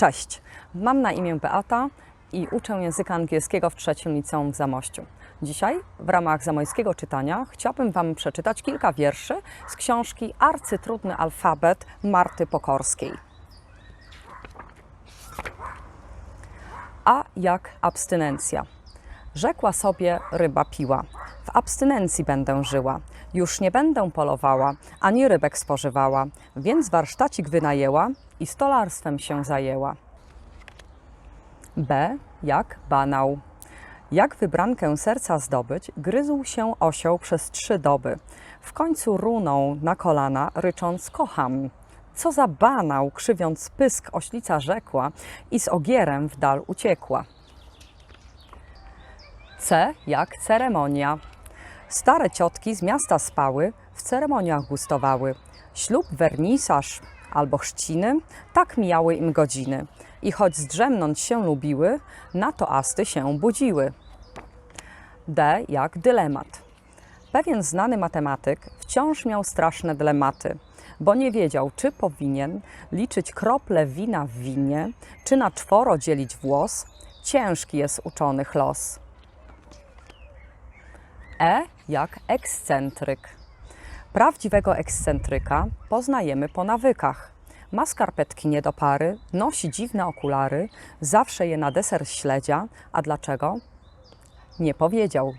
Cześć, mam na imię Beata i uczę języka angielskiego w trzecim liceum w Zamościu. Dzisiaj w ramach zamojskiego czytania chciałabym Wam przeczytać kilka wierszy z książki Arcytrudny alfabet Marty Pokorskiej. A jak abstynencja. Rzekła sobie ryba piła. W abstynencji będę żyła. Już nie będę polowała, ani rybek spożywała, więc warsztacik wynajęła i stolarstwem się zajęła. B jak banał. Jak wybrankę serca zdobyć, gryzł się osioł przez trzy doby. W końcu runął na kolana, rycząc kocham. Co za banał, krzywiąc pysk, oślica rzekła i z ogierem w dal uciekła. C jak ceremonia. Stare ciotki z miasta spały, w ceremoniach gustowały. Ślub, wernisaż albo chrzciny, tak mijały im godziny. I choć zdrzemnąć się lubiły, na to asty się budziły. D jak dylemat. Pewien znany matematyk wciąż miał straszne dylematy, bo nie wiedział, czy powinien liczyć krople wina w winie, czy na czworo dzielić włos. Ciężki jest uczonych los. E jak ekscentryk. Prawdziwego ekscentryka poznajemy po nawykach. Ma skarpetki nie do pary, nosi dziwne okulary, zawsze je na deser śledzia. A dlaczego? Nie powiedział.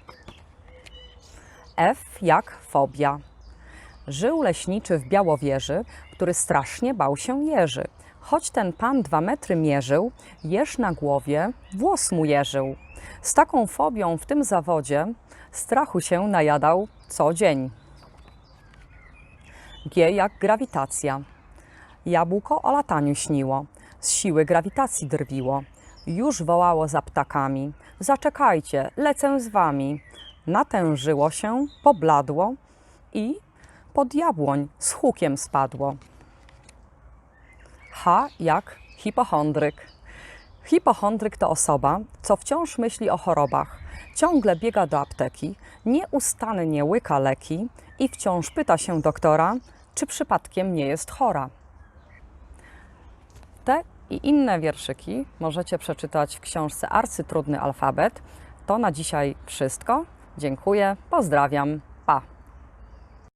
F jak fobia. Żył leśniczy w Białowieży, który strasznie bał się jeży. Choć ten pan dwa metry mierzył, jeż na głowie włos mu jeżył. Z taką fobią w tym zawodzie strachu się najadał co dzień. G jak grawitacja. Jabłko o lataniu śniło, z siły grawitacji drwiło. Już wołało za ptakami: Zaczekajcie, lecę z wami. Natężyło się, pobladło i pod jabłoń z hukiem spadło. H jak hipochondryk. Hipochondryk to osoba, co wciąż myśli o chorobach, ciągle biega do apteki, nieustannie łyka leki i wciąż pyta się doktora, czy przypadkiem nie jest chora. Te i inne wierszyki możecie przeczytać w książce Arcytrudny alfabet. To na dzisiaj wszystko. Dziękuję, pozdrawiam.